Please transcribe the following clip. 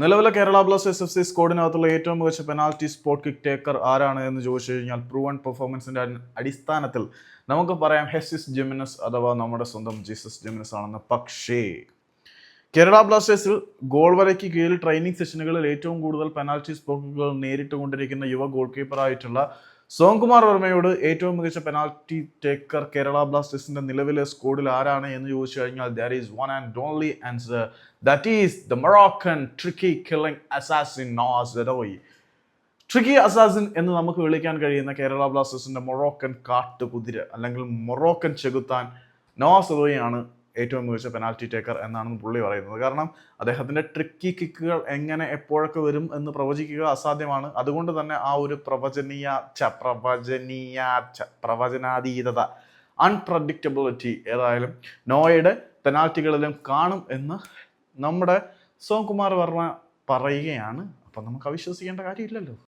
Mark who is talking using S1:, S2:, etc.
S1: നിലവിലെ Kerala Blasters F C സ്കോഡിനകത്തുള്ള ഏറ്റവും മികച്ച പെനാൽറ്റി സ്പോട്ട് കിക്ക് ടേക്കർ ആരാണ് എന്ന് ചോദിച്ചു കഴിഞ്ഞാൽ പ്രൂവൺ പെർഫോമൻസിന്റെ അടിസ്ഥാനത്തിൽ നമുക്ക് പറയാം ഹെസിസ് ജെമിനസ് അഥവാ നമ്മുടെ സ്വന്തം ജീസസ് ജെമിനസ് ആണെന്ന്. പക്ഷേ കേരള ബ്ലാസ്റ്റേഴ്സിൽ ഗോൾ വരയ്ക്ക് കീഴിൽ ട്രെയിനിങ് സെഷനുകളിൽ ഏറ്റവും കൂടുതൽ പെനാൽറ്റി സ്പോട്ടുകൾ നേരിട്ടുകൊണ്ടിരിക്കുന്ന യുവ ഗോൾ കീപ്പറായിട്ടുള്ള സോംകുമാർ വർമ്മയോട് ഏറ്റവും മികച്ച പെനാൽറ്റി ടേക്കർ കേരള ബ്ലാസ്റ്റേഴ്സിന്റെ നിലവിലെ സ്കോഡിൽ ആരാണ് എന്ന് ചോദിച്ചു കഴിഞ്ഞാൽ there is one and only answer that is the Moroccan tricky killing assassin nose tricky assassin എന്ന് നമുക്ക് വിളിക്കാൻ കഴിയുന്ന കേരള ബ്ലാസ്റ്റേഴ്സിന്റെ മൊറോക്കൻ കാട്ടുകുതിര അല്ലെങ്കിൽ മൊറോക്കൻ ചെകുത്താൻ നോസ് റോയിയാണ് ഏറ്റവും മികച്ച പെനാൽറ്റി ടേക്കർ എന്നാണ് പുള്ളി പറയുന്നത്. കാരണം അദ്ദേഹത്തിന്റെ ട്രിക്കി കിക്കുകൾ എങ്ങനെ എപ്പോഴൊക്കെ വരും എന്ന് പ്രവചിക്കുക അസാധ്യമാണ്. അതുകൊണ്ട് തന്നെ ആ ഒരു പ്രവചനീയ ച പ്രവചനീയ ച പ്രവചനാതീതത അൺപ്രഡിക്റ്റബിലിറ്റി ഏതായാലും നോയയുടെ പെനാൽറ്റികളിലും കാണും എന്ന് നമ്മുടെ സോംകുമാർ വർമ്മ പറയുകയാണ്. അപ്പം നമുക്ക് അവിശ്വസിക്കേണ്ട കാര്യമില്ലല്ലോ.